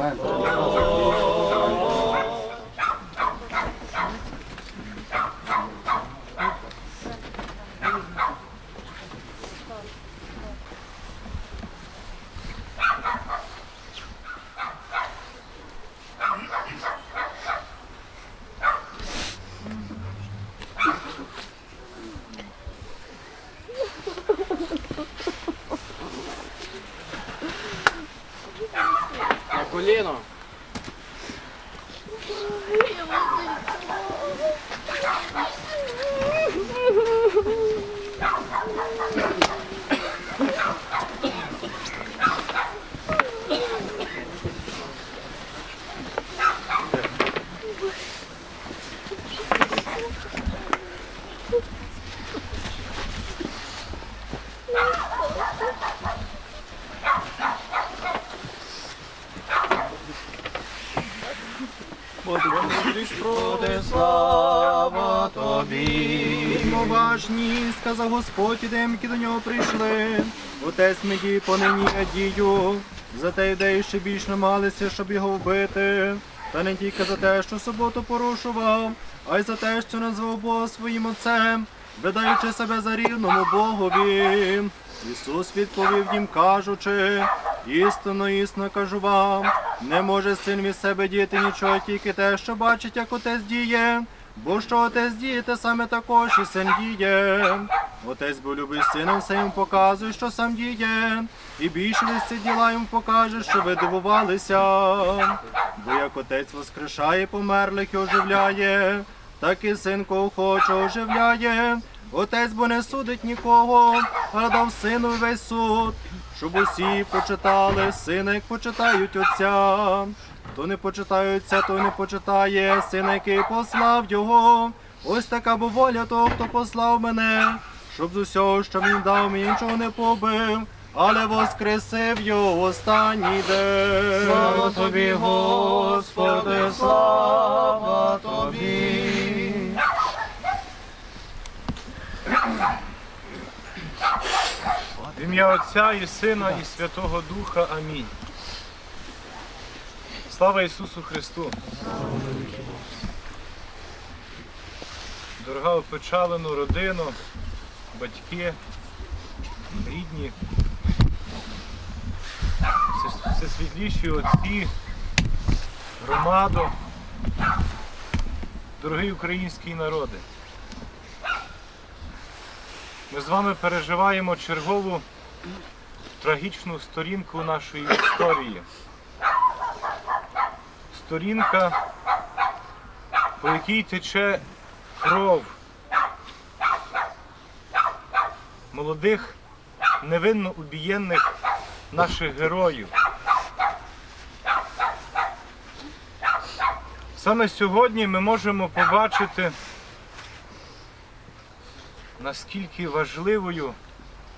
哎 коліно. Господи, слава тобі. Важні, сказав Господь, і dem, які до нього прийшли. Отець мені понині дію. За те ідеї ще більш намагалися, щоб його вбити. Та не тільки за те, що суботу порушував, а й за те, що назвав Бога своїм отцем, видаючи себе за рівному Богові. Ісус відповів їм, кажучи, істинно, істинно кажу вам, не може син від себе діяти нічого, тільки те, що бачить, як отець діє. Бо що отець діє, саме також і син діє. Отець бо любить сина, все йому показує, що сам діє, і більше ці діла йому покаже, що ви дивувалися. Бо як отець воскрешає померлих і оживляє, так і син кого хоче оживляє. Отець бо не судить нікого, а дав сину весь суд, щоб усі почитали сина, як почитають отця. Хто не почитає отця, той не почитає сина, який послав його. Ось така бо воля того, хто послав мене, щоб з усього, що він дав, мені нічого не побив, але воскресив його останній день. Слава тобі, Господи, слава тобі. В ім'я Отця і Сина, і Святого Духа. Амінь. Слава Ісусу Христу! Дорога опечалену родину, батьки, рідні, все- всесвітліші отці, громаду, дорогий український народи. Ми з вами переживаємо чергову трагічну сторінку нашої історії. Сторінка, по якій тече кров молодих, невинно убієнних наших героїв. Саме сьогодні ми можемо побачити наскільки важливою,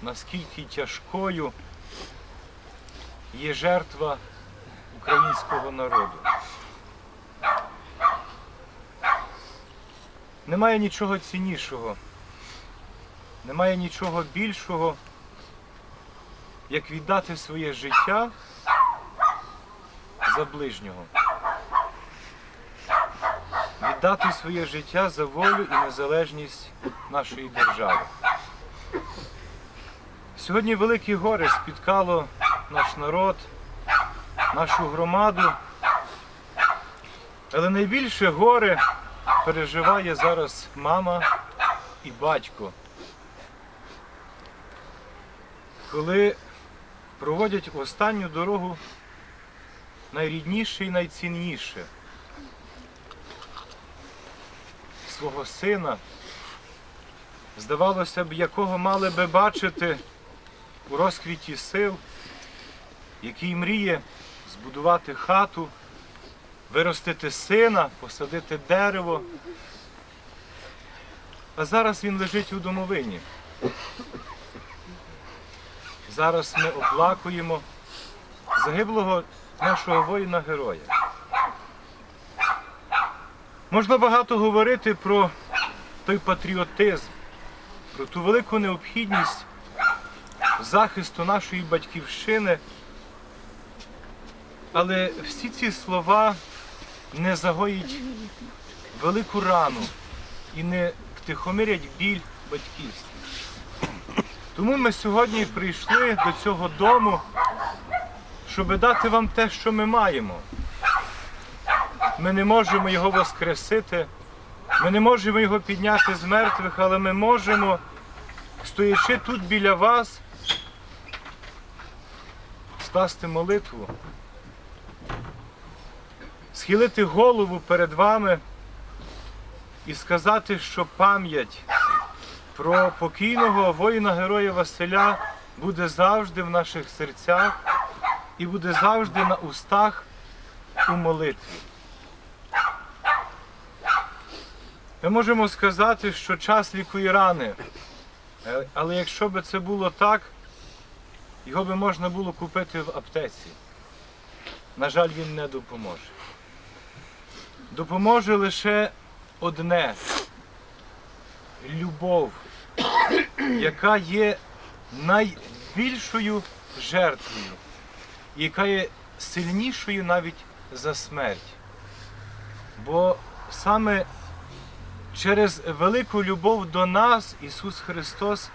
наскільки тяжкою є жертва українського народу. Немає нічого ціннішого, немає нічого більшого, як віддати своє життя за ближнього. Віддати своє життя за волю і незалежність нашої держави. Сьогодні велике горе спіткало наш народ, нашу громаду, але найбільше горе переживає зараз мама і батько. Коли проводять останню дорогу найрідніше і найцінніше свого сина, здавалося б, якого мали би бачити у розквіті сил, який мріє збудувати хату, виростити сина, посадити дерево. А зараз він лежить у домовині. Зараз ми оплакуємо загиблого нашого воїна-героя. Можна багато говорити про той патріотизм, про ту велику необхідність захисту нашої батьківщини. Але всі ці слова не загоїть велику рану і не втихомирять біль батьківський. Тому ми сьогодні прийшли до цього дому, щоб дати вам те, що ми маємо. Ми не можемо його воскресити, ми не можемо його підняти з мертвих, але ми можемо, стоячи тут біля вас, скласти молитву, схилити голову перед вами і сказати, що пам'ять про покійного воїна-героя Василя буде завжди в наших серцях і буде завжди на устах у молитві. Ми можемо сказати, що час лікує рани, Е, але якщо б це було так, його би можна було купити в аптеці. На жаль, він не допоможе. Допоможе лише одне любов, яка є найбільшою жертвою, яка є сильнішою навіть за смерть. Бо саме через велику любов до нас Ісус Христос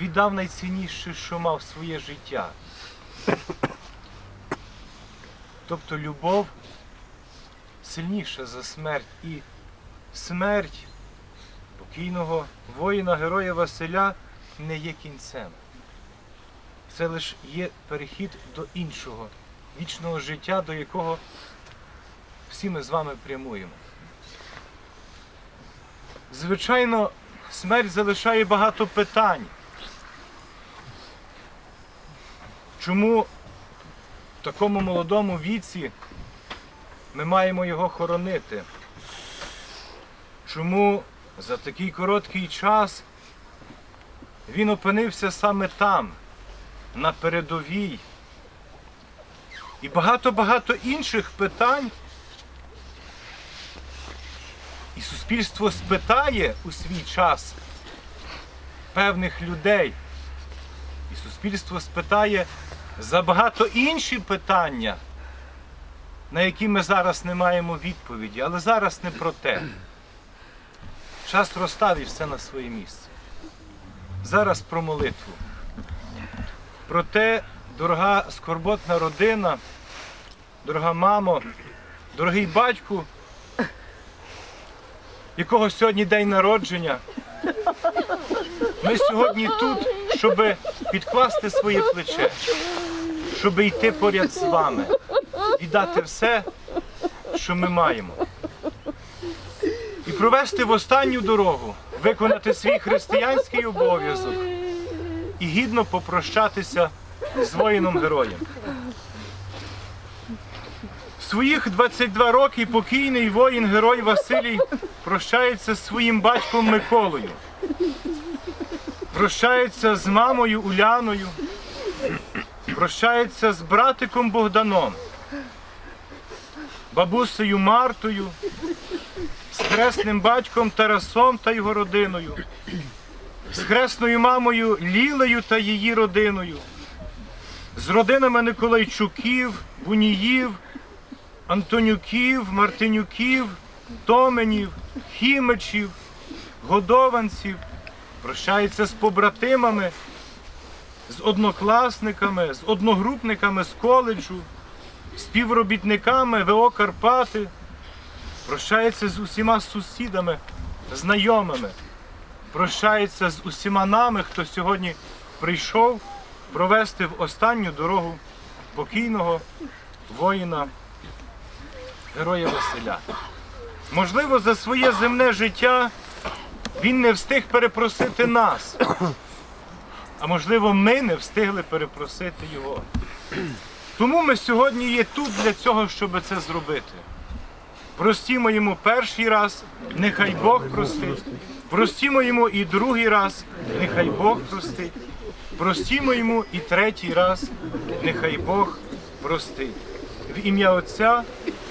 віддав найцінніше, що мав своє життя. Тобто любов сильніша за смерть і смерть покійного воїна, героя Василя не є кінцем. Це лише є перехід до іншого вічного життя, до якого всі ми з вами прямуємо. Звичайно, смерть залишає багато питань. Чому в такому молодому віці ми маємо його хоронити? Чому за такий короткий час він опинився саме там, на передовій? І багато-багато інших питань. І суспільство спитає у свій час певних людей. І суспільство спитає за багато інші питання, на які ми зараз не маємо відповіді. Але зараз не про те. Час розставить все на своє місце. Зараз про молитву. Про те, дорога скорботна родина, дорога мамо, дорогий батьку, якого сьогодні день народження. Ми сьогодні тут, щоб підкласти своє плече, щоб йти поряд з вами, віддати все, що ми маємо. І провести в останню дорогу, виконати свій християнський обов'язок і гідно попрощатися з воїном героєм. В своїх 22 роки покійний воїн-герой Василій прощається з своїм батьком Миколою. Прощається з мамою Уляною. Прощається з братиком Богданом, бабусею Мартою, з хресним батьком Тарасом та його родиною, з хресною мамою Лілею та її родиною, з родинами Николайчуків, Буніїв, Антонюків, Мартинюків, Томенів, Хімичів, Годованців, прощається з побратимами, з однокласниками, з одногрупниками з коледжу, співробітниками ВО Карпати, прощається з усіма сусідами, знайомими, прощається з усіма нами, хто сьогодні прийшов провести в останню дорогу покійного воїна героя Василя. Можливо, за своє земне життя він не встиг перепросити нас. А можливо, ми не встигли перепросити його. Тому ми сьогодні є тут для цього, щоб це зробити. Простімо йому перший раз, нехай Бог простить. Простімо йому і другий раз, нехай Бог простить. Простімо йому і третій раз, нехай Бог простить. В ім'я Отця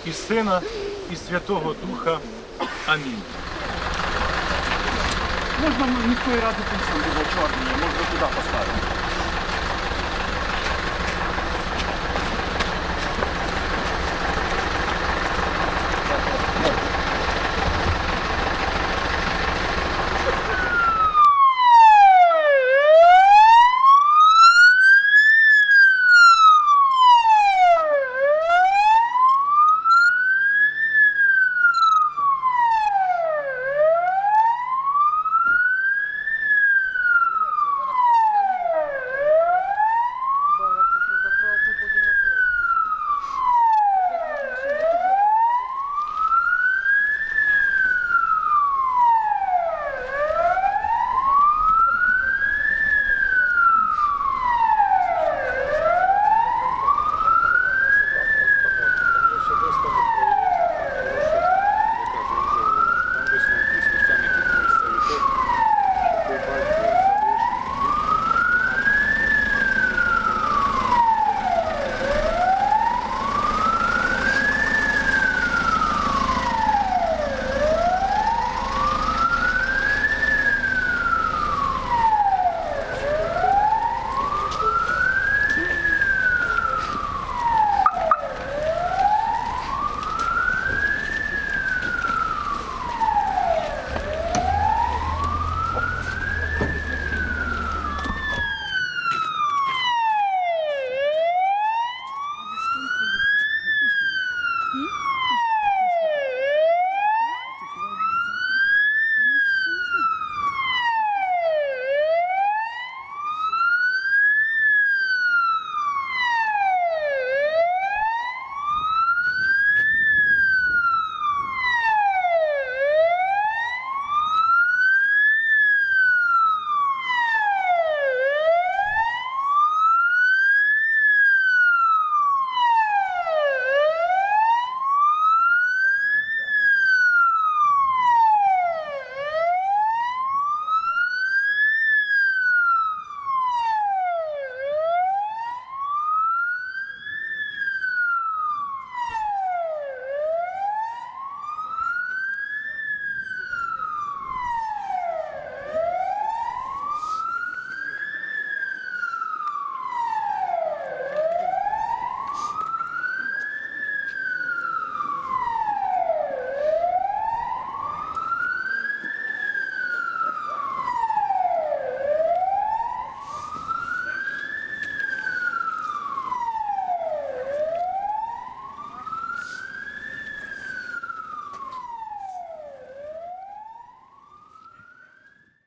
і Сина, і Святого Духа. Амінь. Можна міської ради там сам було чорний, можна туди поставити.